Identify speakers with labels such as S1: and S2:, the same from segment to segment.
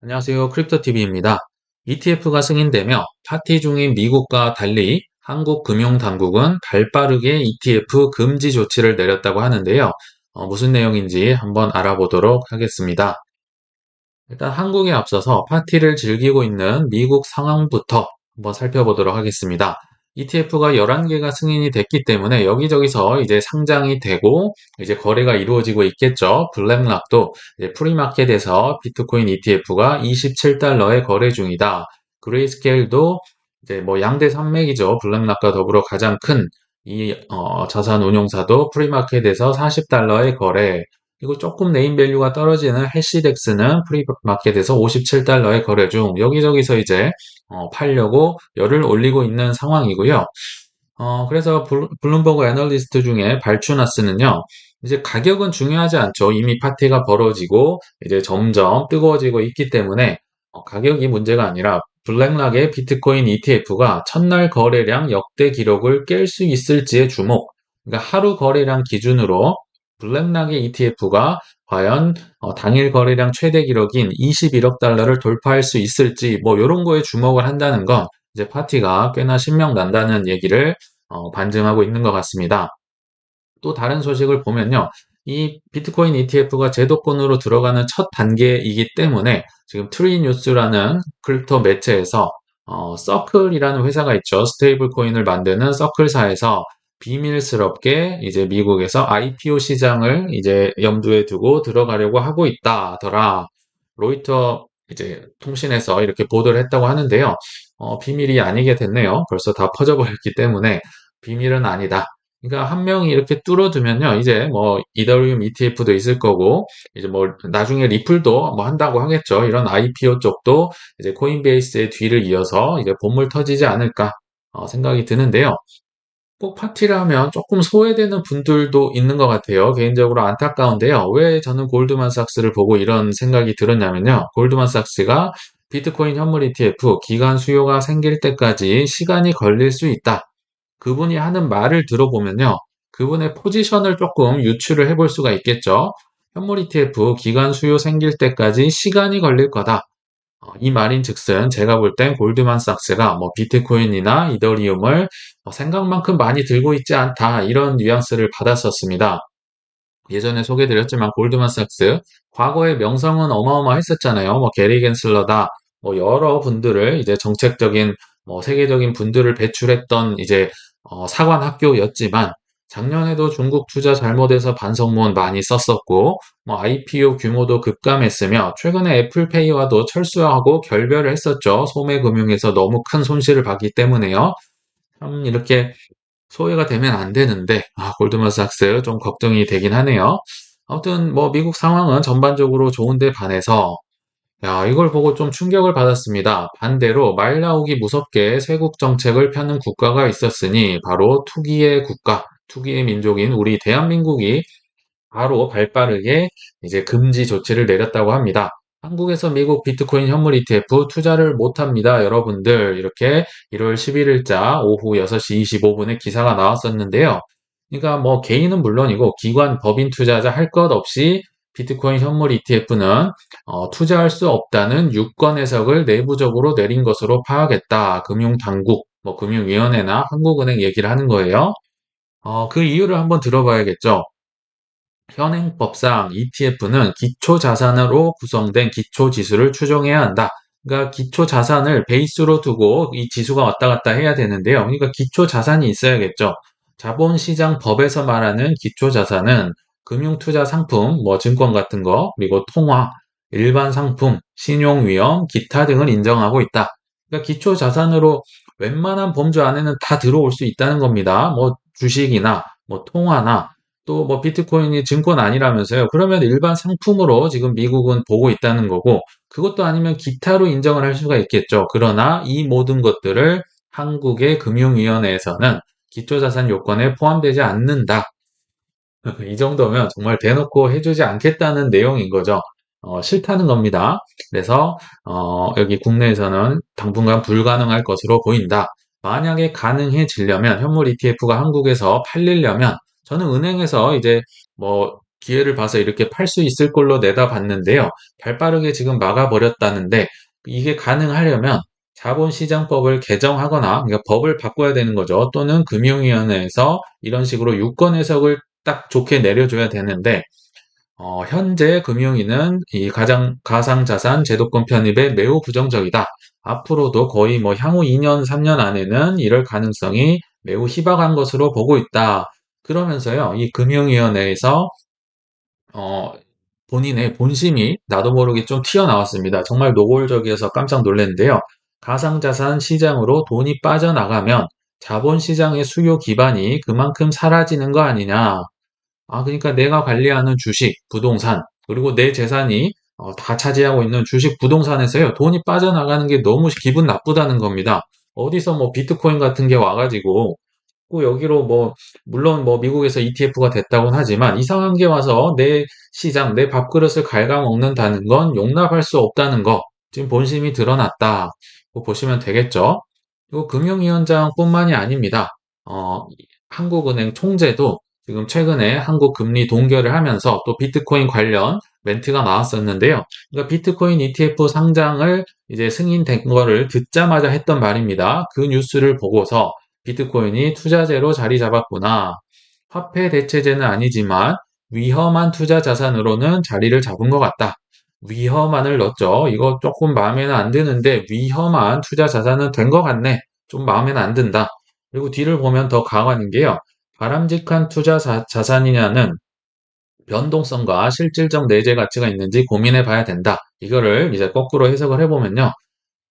S1: 안녕하세요. 크립토TV입니다. ETF가 승인되며 파티 중인 미국과 달리 한국 금융당국은 발빠르게 ETF 금지 조치를 내렸다고 하는데요. 어, 무슨 내용인지 한번 알아보도록 하겠습니다. 일단 한국에 앞서서 파티를 즐기고 있는 미국 상황부터 한번 살펴보도록 하겠습니다. ETF가 11개가 승인이 됐기 때문에 여기저기서 이제 상장이 되고 이제 거래가 이루어지고 있겠죠. 블랙락도 프리마켓에서 비트코인 ETF가 27달러에 거래 중이다. 그레이스케일도 이제 뭐 양대 산맥이죠. 블랙락과 더불어 가장 큰이 어, 자산 운용사도 프리마켓에서 40달러에 거래. 그리고 조금 네임밸류가 떨어지는 해시덱스는 프리마켓에서 57달러에 거래 중 여기저기서 이제 어, 팔려고 열을 올리고 있는 상황이고요. 어, 그래서 블, 블룸버그 애널리스트 중에 발추나스는요. 이제 가격은 중요하지 않죠. 이미 파티가 벌어지고 이제 점점 뜨거워지고 있기 때문에 어, 가격이 문제가 아니라 블랙락의 비트코인 ETF가 첫날 거래량 역대 기록을 깰 수 있을지에 주목. 그러니까 하루 거래량 기준으로 블랙락의 ETF가 과연 어, 당일 거래량 최대 기록인 21억 달러를 돌파할 수 있을지 뭐 이런 거에 주목을 한다는 건 이제 파티가 꽤나 신명 난다는 얘기를 어, 반증하고 있는 것 같습니다. 또 다른 소식을 보면요. 이 비트코인 ETF가 제도권으로 들어가는 첫 단계이기 때문에 지금 트리뉴스라는 크립토 매체에서 어, 서클이라는 회사가 있죠. 스테이블 코인을 만드는 서클사에서 비밀스럽게 이제 미국에서 IPO 시장을 이제 염두에 두고 들어가려고 하고 있다더라. 로이터 이제 통신에서 이렇게 보도를 했다고 하는데요. 어, 비밀이 아니게 됐네요. 벌써 다 퍼져버렸기 때문에 비밀은 아니다. 그러니까 한 명이 이렇게 뚫어두면요. 이제 뭐 이더리움 ETF도 있을 거고 이제 뭐 나중에 리플도 뭐 한다고 하겠죠. 이런 IPO 쪽도 이제 코인베이스의 뒤를 이어서 이제 본물 터지지 않을까 어, 생각이 드는데요. 꼭 파티를 하면 조금 소외되는 분들도 있는 것 같아요. 개인적으로 안타까운데요. 왜 저는 골드만삭스를 보고 이런 생각이 들었냐면요. 골드만삭스가 비트코인 현물 ETF 기간 수요가 생길 때까지 시간이 걸릴 수 있다. 그분이 하는 말을 들어보면요. 그분의 포지션을 조금 유추를 해볼 수가 있겠죠. 현물 ETF 기간 수요 생길 때까지 시간이 걸릴 거다. 어, 이 말인 즉슨 제가 볼 땐 골드만삭스가 뭐 비트코인이나 이더리움을 뭐 생각만큼 많이 들고 있지 않다 이런 뉘앙스를 받았었습니다. 예전에 소개드렸지만 골드만삭스 과거의 명성은 어마어마했었잖아요. 뭐 게리 겐슬러다 뭐 여러 분들을 이제 정책적인 뭐 세계적인 분들을 배출했던 이제 어, 사관 학교였지만 작년에도 중국 투자 잘못해서 반성문 많이 썼었고 뭐 IPO 규모도 급감했으며 최근에 애플페이와도 철수하고 결별을 했었죠. 소매금융에서 너무 큰 손실을 봤기 때문에요. 참 이렇게 소외가 되면 안 되는데 아, 골드만삭스 좀 걱정이 되긴 하네요. 아무튼 뭐 미국 상황은 전반적으로 좋은데 반해서 야, 이걸 보고 좀 충격을 받았습니다. 반대로 말 나오기 무섭게 세국 정책을 펴는 국가가 있었으니 바로 투기의 국가, 투기의 민족인 우리 대한민국이 바로 발빠르게 이제 금지 조치를 내렸다고 합니다. 한국에서 미국 비트코인 현물 ETF 투자를 못합니다. 여러분들 이렇게 1월 11일자 오후 6시 25분에 기사가 나왔었는데요. 그러니까 뭐 개인은 물론이고 기관, 법인 투자자 할 것 없이 비트코인 현물 ETF는 어, 투자할 수 없다는 유권 해석을 내부적으로 내린 것으로 파악했다. 금융당국, 뭐 금융위원회나 한국은행 얘기를 하는 거예요. 어, 그 이유를 한번 들어봐야겠죠. 현행법상 ETF는 기초 자산으로 구성된 기초 지수를 추정해야 한다. 그러니까 기초 자산을 베이스로 두고 이 지수가 왔다 갔다 해야 되는데요. 그러니까 기초 자산이 있어야겠죠. 자본시장 법에서 말하는 기초 자산은 금융투자 상품, 뭐 증권 같은 거, 그리고 통화, 일반 상품, 신용위험, 기타 등을 인정하고 있다. 그러니까 기초 자산으로 웬만한 범주 안에는 다 들어올 수 있다는 겁니다. 뭐 주식이나 뭐 통화나 또 뭐 비트코인이 증권 아니라면서요. 그러면 일반 상품으로 지금 미국은 보고 있다는 거고 그것도 아니면 기타로 인정을 할 수가 있겠죠. 그러나 이 모든 것들을 한국의 금융위원회에서는 기초자산 요건에 포함되지 않는다. 이 정도면 정말 대놓고 해주지 않겠다는 내용인 거죠. 어, 싫다는 겁니다. 그래서 어, 여기 국내에서는 당분간 불가능할 것으로 보인다. 만약에 가능해지려면 현물 ETF가 한국에서 팔리려면 저는 은행에서 이제 뭐 기회를 봐서 이렇게 팔 수 있을 걸로 내다봤는데요. 발빠르게 지금 막아버렸다는데 이게 가능하려면 자본시장법을 개정하거나 그러니까 법을 바꿔야 되는 거죠. 또는 금융위원회에서 이런 식으로 유권 해석을 딱 좋게 내려줘야 되는데 어, 현재 금융위는 이 가장 가상자산 제도권 편입에 매우 부정적이다. 앞으로도 거의 뭐 향후 2년, 3년 안에는 이럴 가능성이 매우 희박한 것으로 보고 있다. 그러면서요, 이 금융위원회에서 어, 본인의 본심이 나도 모르게 좀 튀어나왔습니다. 정말 노골적이어서 깜짝 놀랐는데요. 가상자산 시장으로 돈이 빠져나가면 자본시장의 수요 기반이 그만큼 사라지는 거 아니냐. 아, 그러니까 내가 관리하는 주식, 부동산, 그리고 내 재산이 어, 다 차지하고 있는 주식, 부동산에서요, 돈이 빠져나가는 게 너무 기분 나쁘다는 겁니다. 어디서 뭐 비트코인 같은 게 와가지고 꼭 여기로 뭐 물론 뭐 미국에서 ETF가 됐다고는 하지만 이상한 게 와서 내 시장, 내 밥그릇을 갉아먹는다는 건 용납할 수 없다는 거 지금 본심이 드러났다. 뭐 보시면 되겠죠. 그리고 금융위원장뿐만이 아닙니다. 어, 한국은행 총재도 지금 최근에 한국 금리 동결을 하면서 또 비트코인 관련 멘트가 나왔었는데요. 그러니까 비트코인 ETF 상장을 이제 승인된 거를 듣자마자 했던 말입니다. 그 뉴스를 보고서 비트코인이 투자재로 자리 잡았구나. 화폐 대체제는 아니지만 위험한 투자 자산으로는 자리를 잡은 것 같다. 위험한을 넣었죠. 이거 조금 마음에는 안 드는데 위험한 투자 자산은 된 것 같네. 좀 마음에는 안 든다. 그리고 뒤를 보면 더 강화하는 게요. 바람직한 투자 자, 자산이냐는 변동성과 실질적 내재 가치가 있는지 고민해 봐야 된다. 이거를 이제 거꾸로 해석을 해보면요.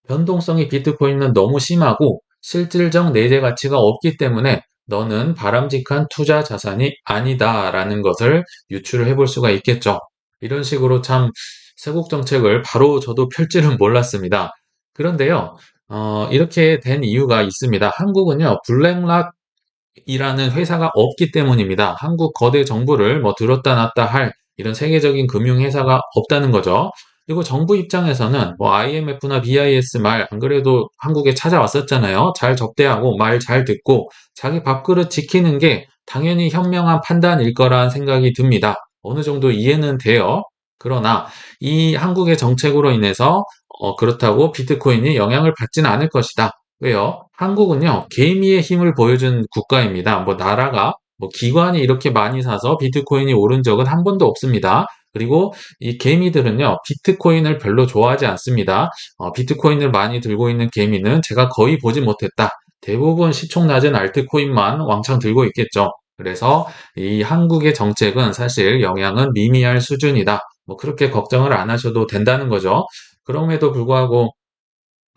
S1: 변동성이 비트코인은 너무 심하고 실질적 내재 가치가 없기 때문에 너는 바람직한 투자 자산이 아니다 라는 것을 유추를 해볼 수가 있겠죠. 이런 식으로 참 세국 정책을 바로 저도 펼 줄은 몰랐습니다. 그런데요, 어, 이렇게 된 이유가 있습니다. 한국은요, 블랙락 이라는 회사가 없기 때문입니다. 한국 거대 정부를 뭐 들었다 놨다 할 이런 세계적인 금융회사가 없다는 거죠. 그리고 정부 입장에서는 뭐 IMF나 BIS 말 안 그래도 한국에 찾아왔었잖아요. 잘 접대하고 말 잘 듣고 자기 밥그릇 지키는 게 당연히 현명한 판단일 거란 생각이 듭니다. 어느 정도 이해는 돼요. 그러나 이 한국의 정책으로 인해서 어, 그렇다고 비트코인이 영향을 받지는 않을 것이다. 왜요? 한국은요, 개미의 힘을 보여준 국가입니다. 뭐, 나라가, 뭐, 기관이 이렇게 많이 사서 비트코인이 오른 적은 한 번도 없습니다. 그리고 이 개미들은요, 비트코인을 별로 좋아하지 않습니다. 어, 비트코인을 많이 들고 있는 개미는 제가 거의 보지 못했다. 대부분 시총 낮은 알트코인만 왕창 들고 있겠죠. 그래서 이 한국의 정책은 사실 영향은 미미할 수준이다. 뭐 그렇게 걱정을 안 하셔도 된다는 거죠. 그럼에도 불구하고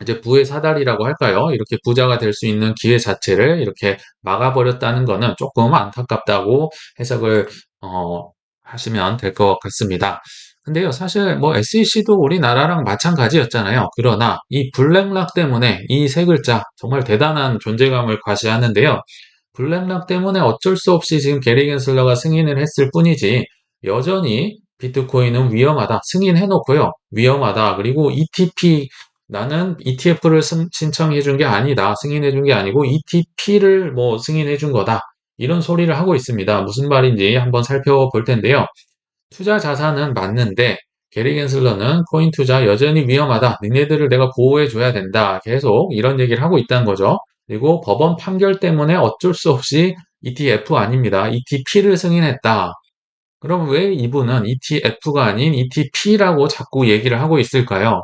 S1: 이제 부의 사다리라고 할까요? 이렇게 부자가 될 수 있는 기회 자체를 이렇게 막아버렸다는 거는 조금 안타깝다고 해석을 어, 하시면 될 것 같습니다. 근데요, 사실 뭐 SEC도 우리나라랑 마찬가지였잖아요. 그러나 이 블랙락 때문에 이 세 글자 정말 대단한 존재감을 과시하는데요. 블랙락 때문에 어쩔 수 없이 지금 게리 겐슬러가 승인을 했을 뿐이지 여전히 비트코인은 위험하다. 승인해놓고요. 위험하다. 그리고 ETP 나는 ETF를 신청해 준 게 아니다. 승인해 준 게 아니고 ETP를 뭐 승인해 준 거다. 이런 소리를 하고 있습니다. 무슨 말인지 한번 살펴볼 텐데요. 투자 자산은 맞는데 게리 겐슬러는 코인 투자 여전히 위험하다. 니네들을 내가 보호해 줘야 된다. 계속 이런 얘기를 하고 있다는 거죠. 그리고 법원 판결 때문에 어쩔 수 없이 ETF 아닙니다. ETP를 승인했다. 그럼 왜 이분은 ETF가 아닌 ETP라고 자꾸 얘기를 하고 있을까요?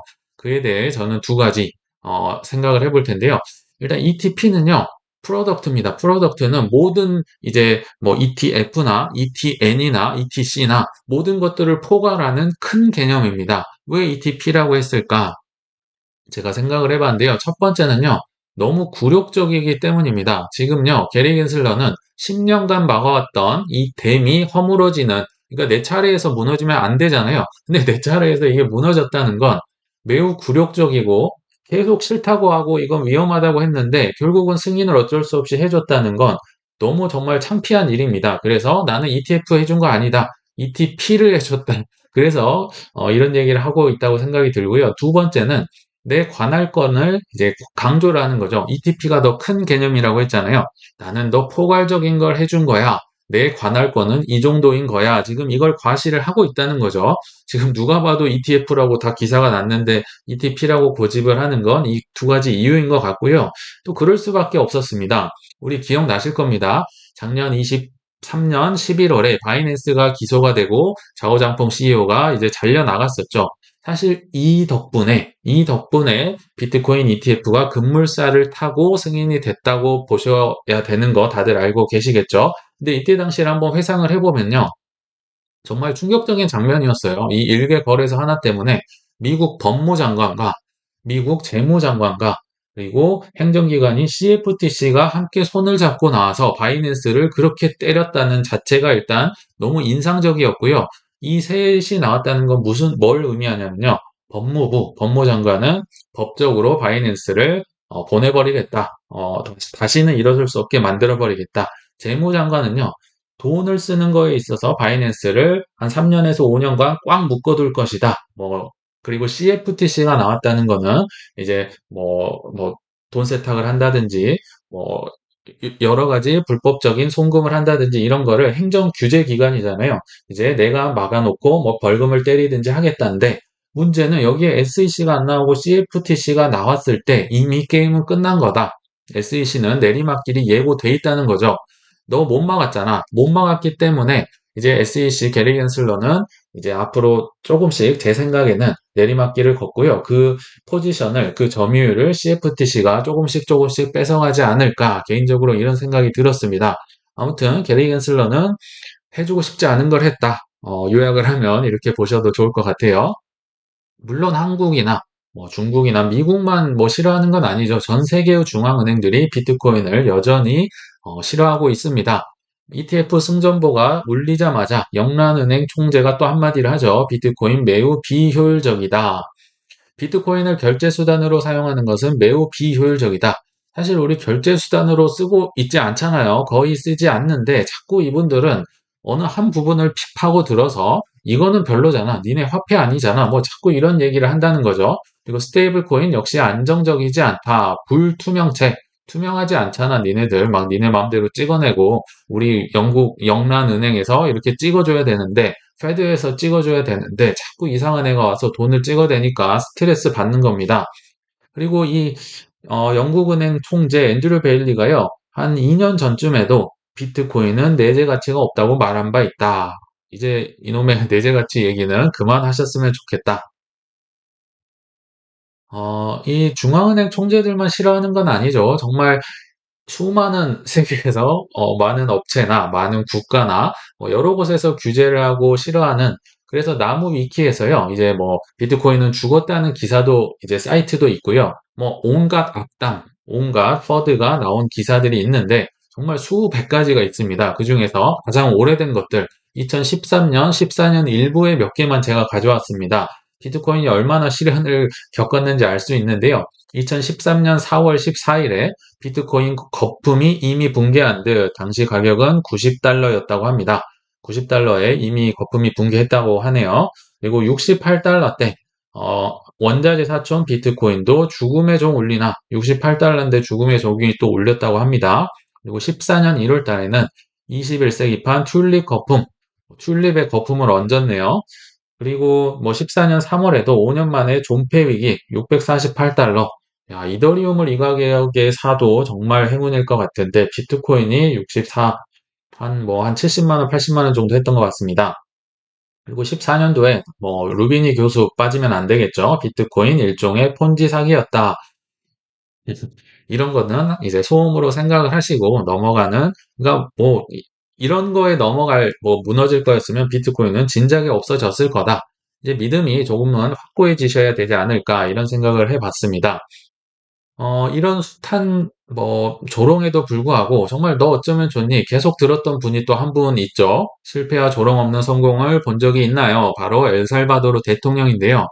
S1: 그에 대해 저는 두 가지 어, 생각을 해볼 텐데요. 일단 ETP는요. 프로덕트입니다. 프로덕트는 모든 이제 뭐 ETF나 ETN이나 ETC나 모든 것들을 포괄하는 큰 개념입니다. 왜 ETP라고 했을까? 제가 생각을 해봤는데요. 첫 번째는요. 너무 굴욕적이기 때문입니다. 지금요. 게리 겐슬러는 10년간 막아왔던 이 댐이 허물어지는 그러니까 내 차례에서 무너지면 안 되잖아요. 근데 내 차례에서 이게 무너졌다는 건 매우 굴욕적이고 계속 싫다고 하고 이건 위험하다고 했는데 결국은 승인을 어쩔 수 없이 해줬다는 건 너무 정말 창피한 일입니다. 그래서 나는 ETF 해준 거 아니다. ETP를 해줬다. 그래서 어, 이런 얘기를 하고 있다고 생각이 들고요. 두 번째는 내 관할권을 이제 강조를 하는 거죠. ETP가 더 큰 개념이라고 했잖아요. 나는 더 포괄적인 걸 해준 거야. 내 관할권은 이 정도인 거야. 지금 이걸 과시를 하고 있다는 거죠. 지금 누가 봐도 ETF라고 다 기사가 났는데 ETP라고 고집을 하는 건 이 두 가지 이유인 것 같고요. 또 그럴 수밖에 없었습니다. 우리 기억나실 겁니다. 작년 23년 11월에 바이낸스가 기소가 되고 자오장펑 CEO가 이제 잘려 나갔었죠. 사실 이 덕분에 이 덕분에 비트코인 ETF가 급물살을 타고 승인이 됐다고 보셔야 되는 거 다들 알고 계시겠죠? 근데 이때 당시를 한번 회상을 해보면요. 정말 충격적인 장면이었어요. 이 일개 거래소 하나 때문에 미국 법무장관과 미국 재무장관과 그리고 행정기관인 CFTC가 함께 손을 잡고 나와서 바이낸스를 그렇게 때렸다는 자체가 일단 너무 인상적이었고요. 이 셋이 나왔다는 건 무슨 뭘 의미하냐면요. 법무부, 법무장관은 법적으로 바이낸스를 어, 보내버리겠다. 어, 다시는 일어설 수 없게 만들어버리겠다. 재무장관은요. 돈을 쓰는 거에 있어서 바이낸스를 한 3년에서 5년간 꽉 묶어둘 것이다. 뭐 그리고 CFTC가 나왔다는 거는 이제 뭐 뭐 돈 세탁을 한다든지 뭐 여러 가지 불법적인 송금을 한다든지 이런 거를 행정 규제 기관이잖아요. 이제 내가 막아놓고 뭐 벌금을 때리든지 하겠다는데 문제는 여기에 SEC가 안 나오고 CFTC가 나왔을 때 이미 게임은 끝난 거다. SEC는 내리막길이 예고돼 있다는 거죠. 너 못 막았잖아. 못 막았기 때문에 이제 SEC 게리 겐슬러는 이제 앞으로 조금씩 제 생각에는 내리막길을 걷고요. 그 포지션을 그 점유율을 CFTC가 조금씩 조금씩 뺏어가지 않을까 개인적으로 이런 생각이 들었습니다. 아무튼 게리 겐슬러는 해주고 싶지 않은 걸 했다. 어, 요약을 하면 이렇게 보셔도 좋을 것 같아요. 물론 한국이나 뭐 중국이나 미국만 뭐 싫어하는 건 아니죠. 전 세계의 중앙은행들이 비트코인을 여전히 어, 싫어하고 있습니다. ETF 승전보가 울리자마자 영란은행 총재가 또 한마디를 하죠. 비트코인 매우 비효율적이다. 비트코인을 결제 수단으로 사용하는 것은 매우 비효율적이다. 사실 우리 결제 수단으로 쓰고 있지 않잖아요. 거의 쓰지 않는데 자꾸 이분들은 어느 한 부분을 픽하고 들어서 이거는 별로잖아. 니네 화폐 아니잖아. 뭐 자꾸 이런 얘기를 한다는 거죠. 그리고 스테이블 코인 역시 안정적이지 않다. 불투명체. 투명하지 않잖아, 니네들. 막 니네 마음대로 찍어내고, 우리 영국, 영란은행에서 이렇게 찍어줘야 되는데, 페드에서 찍어줘야 되는데, 자꾸 이상한 애가 와서 돈을 찍어대니까 스트레스 받는 겁니다. 그리고 이, 어, 영국은행 총재 앤드류 베일리가요, 한 2년 전쯤에도 비트코인은 내재 가치가 없다고 말한 바 있다. 이제 이놈의 내재 가치 얘기는 그만하셨으면 좋겠다. 어, 이 중앙은행 총재들만 싫어하는 건 아니죠. 정말 수많은 세계에서 어, 많은 업체나 많은 국가나 뭐 여러 곳에서 규제를 하고 싫어하는 그래서 나무 위키에서요. 이제 뭐 비트코인은 죽었다는 기사도 이제 사이트도 있고요. 뭐 온갖 악담, 온갖 퍼드가 나온 기사들이 있는데 정말 수백 가지가 있습니다. 그 중에서 가장 오래된 것들 2013년, 14년 일부에 몇 개만 제가 가져왔습니다. 비트코인이 얼마나 시련을 겪었는지 알 수 있는데요. 2013년 4월 14일에 비트코인 거품이 이미 붕괴한 듯 당시 가격은 90달러였다고 합니다. 90달러에 이미 거품이 붕괴했다고 하네요. 그리고 68달러 때 어, 원자재 사촌 비트코인도 죽음의 종 울리나 68달러인데 죽음의 종이 또 울렸다고 합니다. 그리고 14년 1월 달에는 21세기판 튤립 거품, 튤립의 거품을 얹었네요. 그리고 뭐 14년 3월에도 5년 만에 존폐 위기 648달러. 야, 이더리움을 이 가격에 사도 정말 행운일 것 같은데 비트코인이 64, 한 뭐 한 70만 원, 80만 원 정도 했던 것 같습니다. 그리고 14년도에 뭐 루비니 교수 빠지면 안 되겠죠. 비트코인 일종의 폰지 사기였다. 이런 거는 이제 소음으로 생각을 하시고 넘어가는 그러니까 뭐 이런 거에 넘어갈 뭐 무너질 거였으면 비트코인은 진작에 없어졌을 거다. 이제 믿음이 조금은 확고해지셔야 되지 않을까 이런 생각을 해봤습니다. 어, 이런 숱한 뭐 조롱에도 불구하고 정말 너 어쩌면 좋니 계속 들었던 분이 또 한 분 있죠. 실패와 조롱 없는 성공을 본 적이 있나요? 바로 엘살바도르 대통령인데요.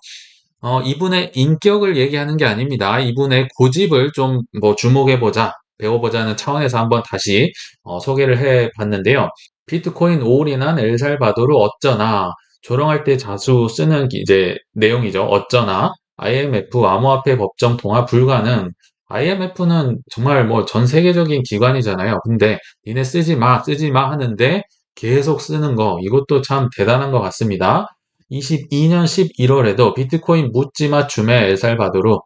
S1: 어, 이분의 인격을 얘기하는 게 아닙니다. 이분의 고집을 좀 뭐 주목해 보자, 배워보자는 차원에서 한번 다시 어, 소개를 해봤는데요. 비트코인 올인한 엘살바도르 어쩌나 조롱할 때 자주 쓰는 이제 내용이죠. 어쩌나 IMF 암호화폐 법정 통화 불가능 IMF는 정말 뭐 전 세계적인 기관이잖아요. 근데 니네 쓰지 마, 쓰지 마 하는데 계속 쓰는 거 이것도 참 대단한 것 같습니다. 22년 11월에도 비트코인 묻지마 추매 엘살바도르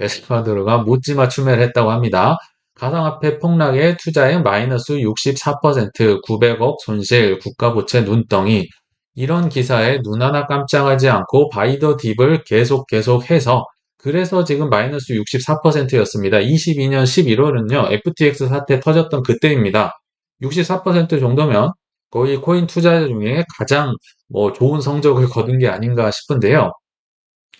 S1: 엘살바도르가 묻지마 추매를 했다고 합니다. 가상화폐 폭락에 투자액 마이너스 64% 900억 손실 국가 부채 눈덩이 이런 기사에 눈 하나 깜짝하지 않고 바이더 딥을 계속 계속 해서 그래서 지금 마이너스 64%였습니다. 22년 11월은요, FTX 사태 터졌던 그때입니다. 64% 정도면 거의 코인 투자자 중에 가장 뭐 좋은 성적을 거둔 게 아닌가 싶은데요.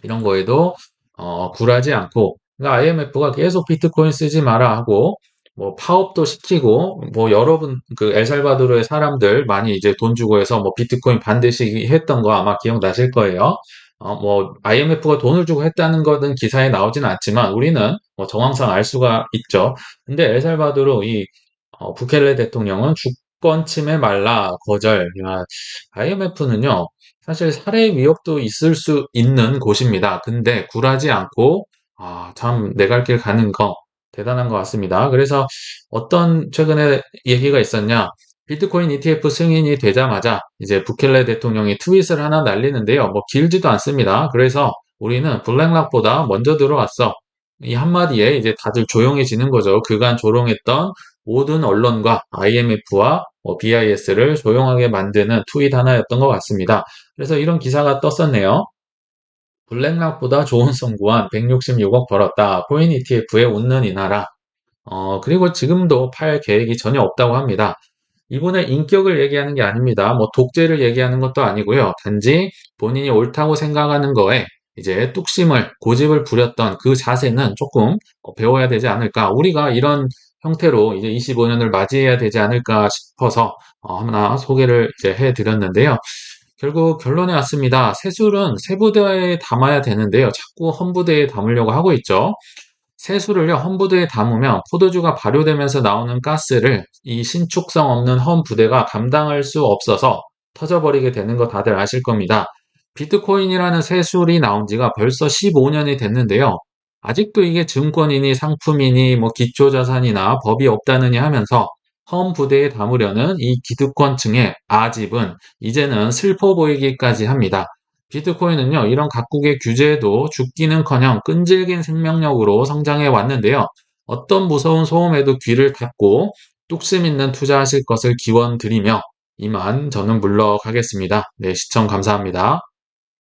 S1: 이런 거에도 어, 굴하지 않고 그러니까 IMF가 계속 비트코인 쓰지 마라 하고 뭐 파업도 시키고 뭐 여러분 그 엘살바도르의 사람들 많이 이제 돈 주고 해서 뭐 비트코인 반대시 했던 거 아마 기억나실 거예요. 어, 뭐 IMF가 돈을 주고 했다는 것은 기사에 나오지는 않지만 우리는 뭐 정황상 알 수가 있죠. 근데 엘살바도르 이 어, 부켈레 대통령은 주권 침해 말라 거절. IMF는요. 사실 살해 위협도 있을 수 있는 곳입니다. 근데 굴하지 않고 아, 참 내 갈 길 가는 거 대단한 것 같습니다. 그래서 어떤 최근에 얘기가 있었냐? 비트코인 ETF 승인이 되자마자 이제 부켈레 대통령이 트윗을 하나 날리는데요. 뭐 길지도 않습니다. 그래서 우리는 블랙락보다 먼저 들어왔어. 이 한마디에 이제 다들 조용해지는 거죠. 그간 조롱했던 모든 언론과 IMF와 BIS를 조용하게 만드는 트윗 하나였던 것 같습니다. 그래서 이런 기사가 떴었네요. 블랙락보다 좋은 선구한 166억 벌었다. 코인 ETF에 웃는 이 나라. 어, 그리고 지금도 팔 계획이 전혀 없다고 합니다. 이분의 인격을 얘기하는 게 아닙니다. 뭐 독재를 얘기하는 것도 아니고요. 단지 본인이 옳다고 생각하는 거에 이제 뚝심을 고집을 부렸던 그 자세는 조금 배워야 되지 않을까. 우리가 이런 형태로 이제 25년을 맞이해야 되지 않을까 싶어서 어, 하나 소개를 이제 해드렸는데요. 결국 결론에 왔습니다. 세술은 세부대에 담아야 되는데요. 자꾸 험부대에 담으려고 하고 있죠. 세수를요, 험부대에 담으면 포도주가 발효되면서 나오는 가스를 이 신축성 없는 험부대가 감당할 수 없어서 터져버리게 되는 거 다들 아실 겁니다. 비트코인이라는 세술이 나온 지가 벌써 15년이 됐는데요. 아직도 이게 증권이니 상품이니 뭐 기초자산이나 법이 없다느니 하면서 험 부대에 담으려는 이 기득권층의 아집은 이제는 슬퍼 보이기까지 합니다. 비트코인은요, 이런 각국의 규제에도 죽기는커녕 끈질긴 생명력으로 성장해 왔는데요. 어떤 무서운 소음에도 귀를 닫고 뚝심 있는 투자하실 것을 기원드리며 이만 저는 물러가겠습니다. 네, 시청 감사합니다.